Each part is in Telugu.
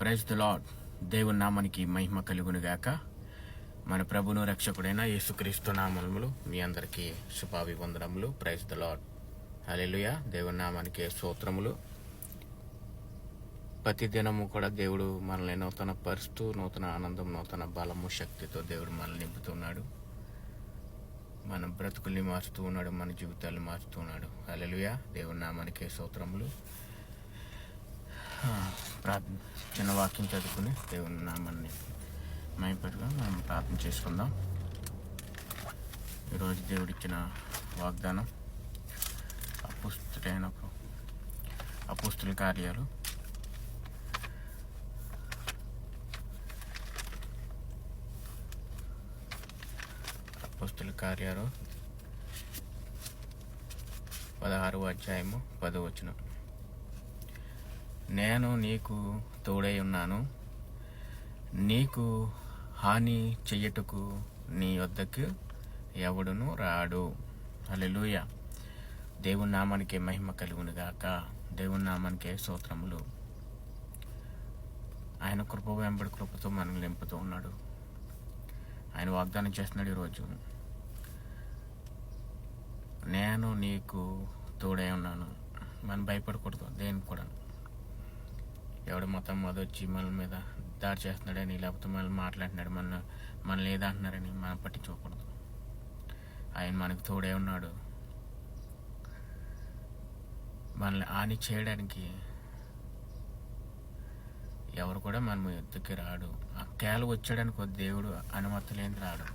ప్రైజ్ ద లాడ్ దేవుని నామానికి మహిమ కలుగునుగాక. మన ప్రభును రక్షకుడైన యేసుక్రీస్తు నామములు మీ అందరికీ శుభాభివందనములు. ప్రైజ్ ద లాడ్ అలెలుయ దేవుని నామానికి స్తోత్రములు. ప్రతి దినము కూడా దేవుడు మనల్ని నూతన పరుస్తూ నూతన ఆనందం నూతన బలము శక్తితో దేవుడు మనల్ని నింపుతున్నాడు. మన బ్రతుకుల్ని మారుస్తూ ఉన్నాడు మన జీవితాలు మారుస్తూ ఉన్నాడు. హల్లెలూయ దేవుని నామానికి స్తోత్రములు. చిన్న వాక్యం చదువుకుని దేవుని నామాన్ని మైపట్టుగా మనం ప్రార్థన చేసుకుందాం. ఈరోజు దేవుడిచ్చిన వాగ్దానం అపుస్తుడైన అపుస్తుల కార్యాలు. అపుస్తుల కార్యాలు పదహారు అధ్యాయము పదవచనం నేను నీకు తోడై ఉన్నాను. నీకు హాని చెయ్యటకు నీ వద్దకు ఎవడును రాడు. అలెలుయ దేవుని నామానికి మహిమ కలుగును గాక. దేవుని నామానికి స్తోత్రములు. ఆయన కృప వెంబడి కృపతో మనల్ని నింపుతూ ఉన్నాడు. ఆయన వాగ్దానం చేస్తున్నాడు ఈరోజు. నేను నీకు తోడై ఉన్నాను. మనం భయపడకూడదు. దేనికి కూడా ఎవడు మొత్తం మొదొచ్చి మన మీద దాడి చేస్తున్నాడని లేకపోతే మనల్ని మాట్లాడుతున్నాడు మన మనల్ని ఏదంటున్నారని మనం పట్టించుకోకూడదు ఆయన మనకు తోడే ఉన్నాడు. మనల్ని హాని చేయడానికి ఎవరు కూడా మనం ఎత్తుకి రాడు. ఆ కేలు వచ్చాడనుకో దేవుడు అనుమతి లేని రాడు.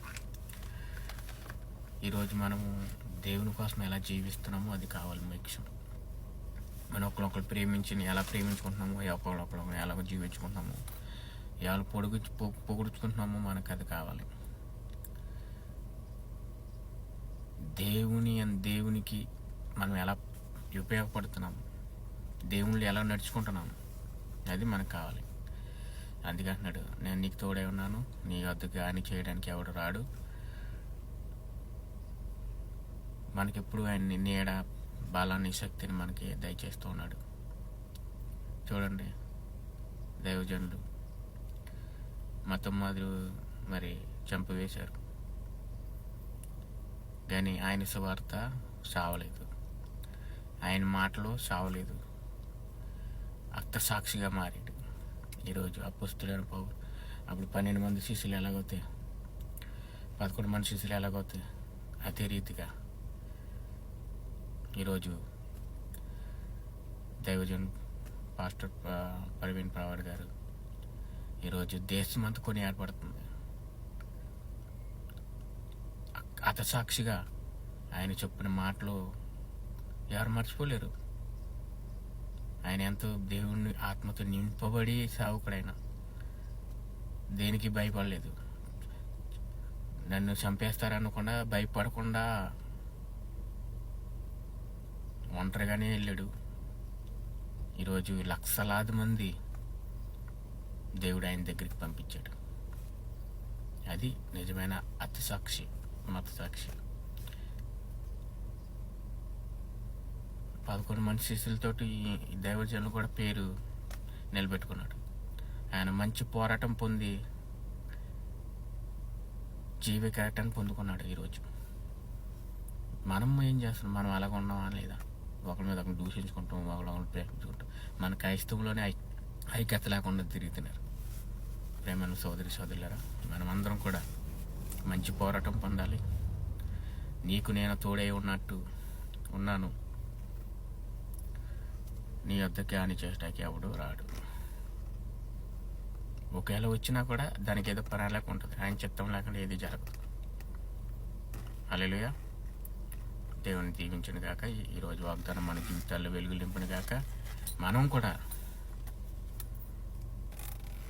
ఈరోజు మనము దేవుని కోసం ఎలా జీవిస్తున్నామో అది కావాలి. ముఖ్యం మనం ఒకరినొకరు ప్రేమించి ఎలా ప్రేమించుకుంటున్నామో ఒకరినొకరు ఎలా జీవించుకుంటున్నామో ఎలా పొడుగు పొగుడుచుకుంటున్నామో మనకు అది కావాలి. దేవుని అని దేవునికి మనం ఎలా ఉపయోగపడుతున్నాము దేవుళ్ళు ఎలా నడుచుకుంటున్నాము అది మనకు కావాలి. అందుకంటున్నాడు నేను నీకు తోడే ఉన్నాను నీ వద్దకు హాని చేయడానికి ఎవడు రాడు. మనకెప్పుడు ఆయన నీడ బలాన్ని శక్తిని మనకి దయచేస్తూ ఉన్నాడు. చూడండి దైవజనులు మతం మాదిరి మరి చంపివేశారు. కానీ ఆయన సువార్త సావలేదు. ఆయన మాటలు సావలేదు. అత్త సాక్షిగా మారాడు. ఈరోజు అపుస్తులైన పోవు అప్పుడు పన్నెండు మంది శిష్యులు ఎలాగవుతాయి? పదకొండు మంది శిష్యులు ఎలాగవుతాయి? అదే రీతిగా ఈరోజు దైవజన్ పాస్టర్ ప్రవీణ్ ప్రవాడ్ గారు ఈరోజు దేశమంతా కొని ఏర్పడుతుంది. అత సాక్షిగా ఆయన చెప్పిన మాటలు ఎవరు మర్చిపోలేరు. ఆయన ఎంతో దేవుని ఆత్మతో నింపబడి సావుకుడైన. దేనికి భయపడలేదు. నన్ను చంపేస్తారనకుండా భయపడకుండా ఒంటరిగానే వెళ్ళాడు. ఈరోజు లక్షలాది మంది దేవుడు ఆయన దగ్గరికి పంపించాడు. అది నిజమైన అతిసాక్షి మత సాక్షి పదకొండు మంది శిష్యులతోటి ఈ దైవజనులు కూడా పేరు నిలబెట్టుకున్నాడు. ఆయన మంచి పోరాటం పొంది జీవికేటాన్ని పొందుకున్నాడు ఈరోజు. మనం ఏం చేస్తున్నాం? మనం అలాగ ఉన్నామా లేదా? ఒకరి మీద ఒకరు దూషించుకుంటాం ఒకరిని ప్రేమించుకుంటాం మన క్రైస్తవులోనే ఐక్యత లేకుండా తిరుగుతున్నారు. ప్రేమను సోదరి సోదరులరా మనం అందరం కూడా మంచి పోరాటం పొందాలి. నీకు నేను తోడై ఉన్నట్టు ఉన్నాను. నీ వద్దకి హాని చేసడానికి ఎవడు రాడు. ఒకవేళ వచ్చినా కూడా దానికి ఏదో ప్రణాళిక ఉంటుంది. ఆయన చిత్తం లేకుండా ఏది జరగదు. అలెలుయా దేవుని దీవించను గాక ఈరోజు వాగ్దానం మన జీవితాల్లో వెలుగు నింపును గాక మనం కూడా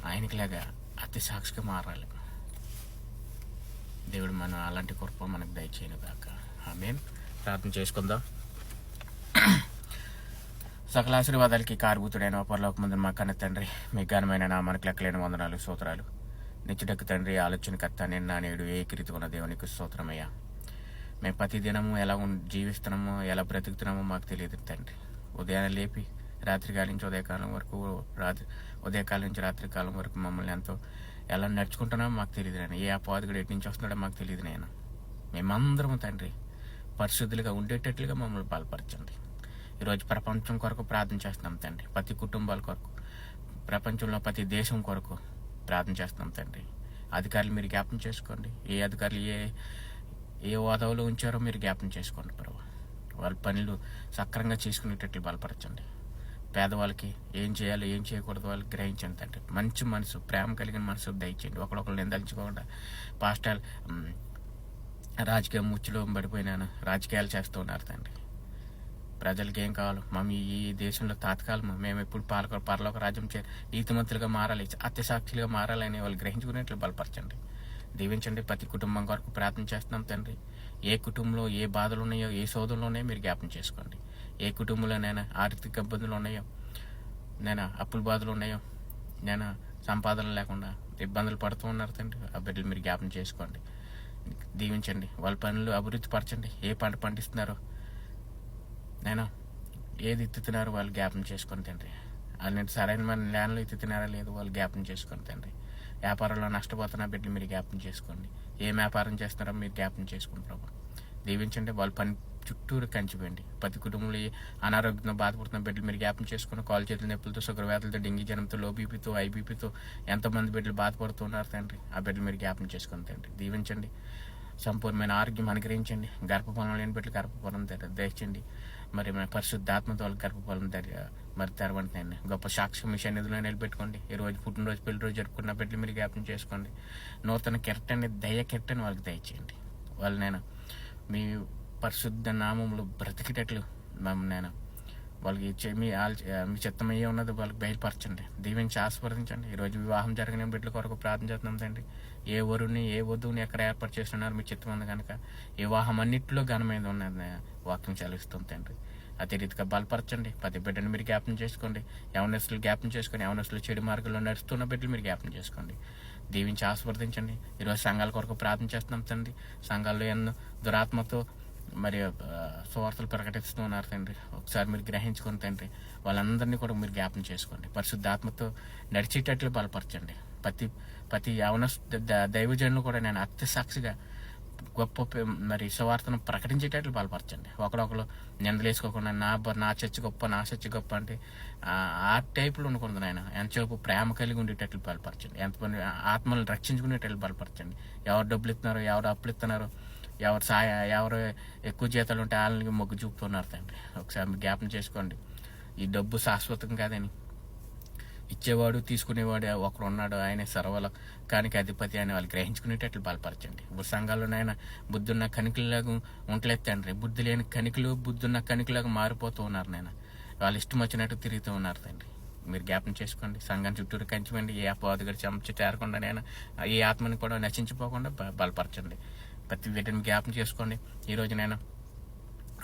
ఆయనకిలాగా అతి సాక్షిగా మారాలి. దేవుడు మనం అలాంటి కృప మనకు దయచేయను గాక. ఆమేన్. ప్రార్థన చేసుకుందాం. సకల ఆశీర్వాదాలకి కారుబూతుడైన పరలోక ముందు మా కన్న తండ్రి మీ ఘనమైన నా మనకు లెక్కలేని వందనాలు స్తోత్రాలు. నిత్యుడకు తండ్రి ఆలోచనకర్త నిన్న నేడు ఏకరీతి ఉన్న దేవునికి స్తోత్రమయ్యా. మేము ప్రతి దినము ఎలా జీవిస్తున్నామో ఎలా బ్రతుకుతున్నామో మాకు తెలియదు తండ్రి. ఉదయాన్నే లేపి రాత్రికాలం నుంచి ఉదయకాలం వరకు రాత్రి ఉదయకాలం నుంచి రాత్రికాలం వరకు మమ్మల్ని ఎంతో ఎలా నడుచుకుంటున్నామో మాకు తెలియదు నేను ఏ అపాధకుడు ఎటు నుంచి వస్తున్నాడో మాకు తెలియదు నేను మేమందరము తండ్రి పరిశుద్ధులుగా ఉండేటట్లుగా మమ్మల్ని బలపరచండి. ఈరోజు ప్రపంచం కొరకు ప్రార్థన చేస్తున్నాం తండ్రి. ప్రతి కుటుంబాల కొరకు ప్రపంచంలో ప్రతి దేశం కొరకు ప్రార్థన చేస్తున్నాం తండ్రి. అధికారులు మీరు జ్ఞాపం చేసుకోండి. ఏ అధికారులు ఏ ఏ హోదాలో ఉంచారో మీరు జ్ఞాపం చేసుకోండి ప్రభు. వాళ్ళ పనులు సక్రంగా చేసుకునేటట్లు బలపరచండి. పేదవాళ్ళకి ఏం చేయాలో ఏం చేయకూడదు వాళ్ళు గ్రహించండి తండ్రి. మంచి మనసు ప్రేమ కలిగిన మనసు దయచేయండి. ఒకరొకరు నిందలించుకోకుండా పాస్టాల్ రాజకీయ ముచ్చులో పడిపోయినాను రాజకీయాలు చేస్తూ ఉన్నారు తండ్రి. ప్రజలకి ఏం కావాలో మమ్మీ ఈ దేశంలో తాత్కాలము మేము ఎప్పుడు పాలక పరలోక రాజ్యం చే నీతిమంతులుగా మారాలి అత్యసాక్షులుగా మారాలని వాళ్ళు గ్రహించుకునేట్లు బలపరచండి. దీవించండి. ప్రతి కుటుంబం కొరకు ప్రార్థన చేస్తున్నాం తండ్రి. ఏ కుటుంబంలో ఏ బాధలు ఉన్నాయో ఏ సోదరులు మీరు జ్ఞాపం చేసుకోండి. ఏ కుటుంబంలోనైనా ఆర్థిక ఇబ్బందులు ఉన్నాయో నేను అప్పుల బాధలు ఉన్నాయో నేను సంపాదన లేకుండా ఇబ్బందులు పడుతూ ఉన్నారు తండ్రి ఆ బిడ్డలు మీరు జ్ఞాపం చేసుకోండి. దీవించండి. వాళ్ళ పనులు అభివృద్ధి పరచండి. ఏ పంట పండిస్తున్నారో నేను ఏది ఇత్తుతున్నారో వాళ్ళు జ్ఞాపం చేసుకొని తండ్రి. అన్నింటి సరైన మన ల్యాండ్లో ఇత్తుతున్నారా లేదు వాళ్ళు జ్ఞాపం చేసుకొని తండ్రి. వ్యాపారంలో నష్టపోతున్న బిడ్డలు మీరు జ్ఞాపం చేసుకోండి. ఏ వ్యాపారం చేస్తున్నారో మీరు జ్ఞాపం చేసుకోండి ప్రభు. దీవించండి వాళ్ళ పని చుట్టూరు కంచిపోయండి. ప్రతి కుటుంబంలో అనారోగ్యంతో బాధపడుతున్న బిడ్డలు మీరు జ్ఞాపం చేసుకుని కాలు చేతుల నొప్పులతో షుగర్ వ్యాధులతో డెంగీ జ్వరంతో లో బీపీతో ఐబీపీతో ఎంతమంది బిడ్డలు బాధపడుతున్నారు తండ్రి. ఆ బిడ్డలు మీరు జ్ఞాపం చేసుకుని తండ్రి. దీవించండి. సంపూర్ణమైన ఆరోగ్యం అనుగ్రహించండి. గర్భఫలం లేని బిడ్డలు గర్భఫలం తెర- దయచండి మరి మన పరిశుద్ధాత్మతో వాళ్ళకి గర్భఫలం తెర మరి తెరవండి తండ్రి గొప్ప సాక్ష్యం మీ సన్నిధిలో నిలబెట్టుకోండి. ఈ రోజు పుట్టినరోజు పెళ్ళి రోజు జరుపుకున్న బిడ్డలు మీరు జ్ఞాపం చేసుకోండి. నూతన కెరటని దయ కెరటని వాళ్ళకి దయచేయండి. వాళ్ళు నేను మీ పరిశుద్ధ నామములు బ్రతికేటట్లు మేము నేను వాళ్ళకి ఇచ్చే- మీ ఆల్- మీ ఉన్నది వాళ్ళకి బయలుపరచండి. దీవించి ఆస్వాదించండి ఈరోజు వివాహం జరిగిన బిడ్డల కొరకు ప్రార్థన చేస్తున్నాం తండ్రి. ఏ వరుని ఏ వధువుని ఎక్కడ ఏర్పాటు చేస్తున్నారు మీ చిత్తం ఉంది కనుక వివాహం అన్నింటిలో ఘనమైన ఉన్నది వాక్యం చలిస్తుంది తండ్రి. అదే రీతిగా బలపరచండి. ప్రతి బిడ్డను మీరు జ్ఞాపం చేసుకోండి. యవనస్తులు జ్ఞాపం చేసుకొని యవనస్తులు చెడు మార్గంలో నడుస్తున్న బిడ్డలు మీరు జ్ఞాపం చేసుకోండి. దీవించి ఆస్వాదించండి ఈరోజు సంఘాల కొరకు ప్రార్థన చేస్తున్నాం తండ్రి. సంఘాల్లో ఎన్నో దురాత్మతో మరి సువార్తలు ప్రకటిస్తూ ఉన్నారు తండ్రి. ఒకసారి మీరు గ్రహించుకుని తండ్రి వాళ్ళందరినీ కూడా మీరు జ్ఞాపం చేసుకోండి. పరిశుద్ధాత్మతో నడిచేటట్లు బలపరచండి. ప్రతి ప్రతి యవన దైవజనులు కూడా నేను అత్య సాక్షిగా గొప్ప మరి సువార్తను ప్రకటించేటట్లు బలపరచండి. ఒకడొకరు నిందలేసుకోకుండా నా నా చర్చి గొప్ప నా చర్చి గొప్ప అంటే ఆ- ఆ టైపులో ఉండకూడదు నాయన. ఎంతసేపు ప్రేమ కలిగి ఉండేటట్లు బలపరచండి. ఎంతమంది ఆత్మలను రక్షించుకునేటట్లు బలపరచండి. ఎవరు డబ్బులు ఇస్తున్నారో ఎవరు అప్పులు ఇస్తున్నారో ఎవరు సాయ ఎవరు ఎక్కువ జీతాలు ఉంటే వాళ్ళని మొగ్గు చూపుతున్నారు తండ్రి. ఒకసారి మీరు జ్ఞాపం చేసుకోండి. ఈ డబ్బు శాశ్వతం కాదని. ఇచ్చేవాడు తీసుకునేవాడు ఒకరు ఉన్నాడు ఆయన సర్వల కానికి అధిపతి అని వాళ్ళు గ్రహించుకునేటట్లు బలపరచండి. ఇప్పుడు సంఘాల్లోనైనా బుద్ధున్న కణికలాగా ఉండలేదు తండ్రి. బుద్ధి లేని కణికలు బుద్ధున్న కణికలాగా మారిపోతూ ఉన్నారు నేను వాళ్ళు ఇష్టం వచ్చినట్టు తిరుగుతూ ఉన్నారు తండ్రి. మీరు జ్ఞాపం చేసుకోండి. సంఘాన్ని చుట్టూరు కంచివ్వండి ఏ అపవాదిగడి చెంచ చేరకుండా నేను ఏ ఆత్మని కూడా నశించిపోకుండా బలపరచండి. ప్రతి వీటిని జ్ఞాపం చేసుకోండి. ఈరోజు నేను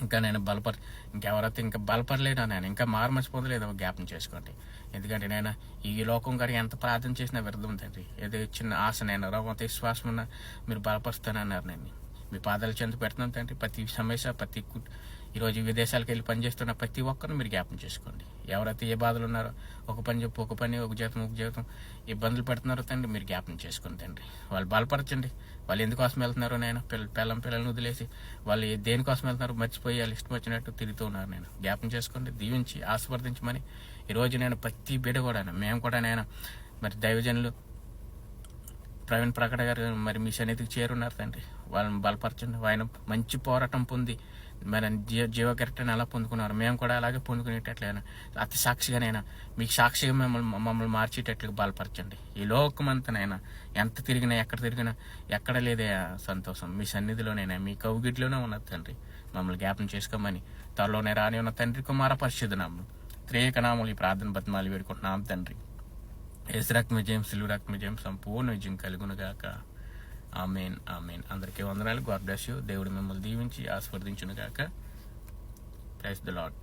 ఇంకా నేను బలపర ఇంకెవరైతే ఇంకా బలపడలేదా నేను? ఇంకా మారు పొందలేదో జ్ఞాపం చేసుకోండి. ఎందుకంటే నేను ఈ లోకం గారికి ఎంత ప్రార్థన చేసినా వ్యర్థం తండ్రి. ఏదో చిన్న ఆశ నేను రోగంతో విశ్వాసం ఉన్నా మీరు బలపరుస్తానన్నారు నేను మీ పాదాలు చెంత పెడుతున్నాను తండ్రి. ప్రతి సమస్య ప్రతి కు- ఈరోజు విదేశాలకు వెళ్ళి పనిచేస్తున్న ప్రతి ఒక్కరిని మీరు జ్ఞాపం చేసుకోండి. ఎవరైతే ఏ బాధలు ఉన్నారో ఒక పని చెప్పు ఒక పని ఒక జీతం ఒక జీతం ఇబ్బందులు పెడుతున్నారో తండ్రి మీరు జ్ఞాపం చేసుకోండి తండ్రి. వాళ్ళు బలపరచండి. వాళ్ళు ఎందుకోసం వెళ్తున్నారో నేను పిల్ల పిల్లం పిల్లల్ని వదిలేసి వాళ్ళు దేనికోసం వెళ్తున్నారో మర్చిపోయి వాళ్ళు ఇష్టం వచ్చినట్టు తిరుగుతూ ఉన్నారు నేను. జ్ఞాపం చేసుకోండి దీవించి ఆస్వాదించమని ఈరోజు నేను ప్రతి బిడ కూడా మేము కూడా నేను మరి దైవజనులు ప్రవీణ్ ప్రకట గారు మరి మీ సన్నిధికి చేరున్నారు తండ్రి. వాళ్ళని బలపరచండి. ఆయన మంచి పోరాటం పొంది మరి జీవ జీవకరెక్ట్ని ఎలా పొందుకున్నారు? మేము కూడా అలాగే పొందుకునేటట్లయినా అతి సాక్షిగానైనా మీకు సాక్షిగా మిమ్మల్ని మమ్మల్ని మార్చేటట్లుగా బలపరచండి. ఈ లోకమంతనైనా ఎంత తిరిగినా ఎక్కడ తిరిగినా ఎక్కడ లేదే సంతోషం. మీ సన్నిధిలోనైనా మీ కౌగిట్లోనే ఉన్నది తండ్రి. మమ్మల్ని జ్ఞాపం చేసుకోమని త్వరలోనే రాని ఉన్న తండ్రి కుమార పరిశుద్ధ నామం. త్రేక నామలు ఈ ప్రార్థన బతిమాలు వేడుకుంటున్నాం తండ్రి. ఎస్రక్ విజయం రక్మ విజయం సంపూర్ణ విజయం కలుగునుగాక. Amen amen. అందరికీ వందనాలు. God bless you. దేవుడు మిమ్మల్ని దీవించి ఆస్వర్దించునుగాక ప్రైస్ ద లాడ్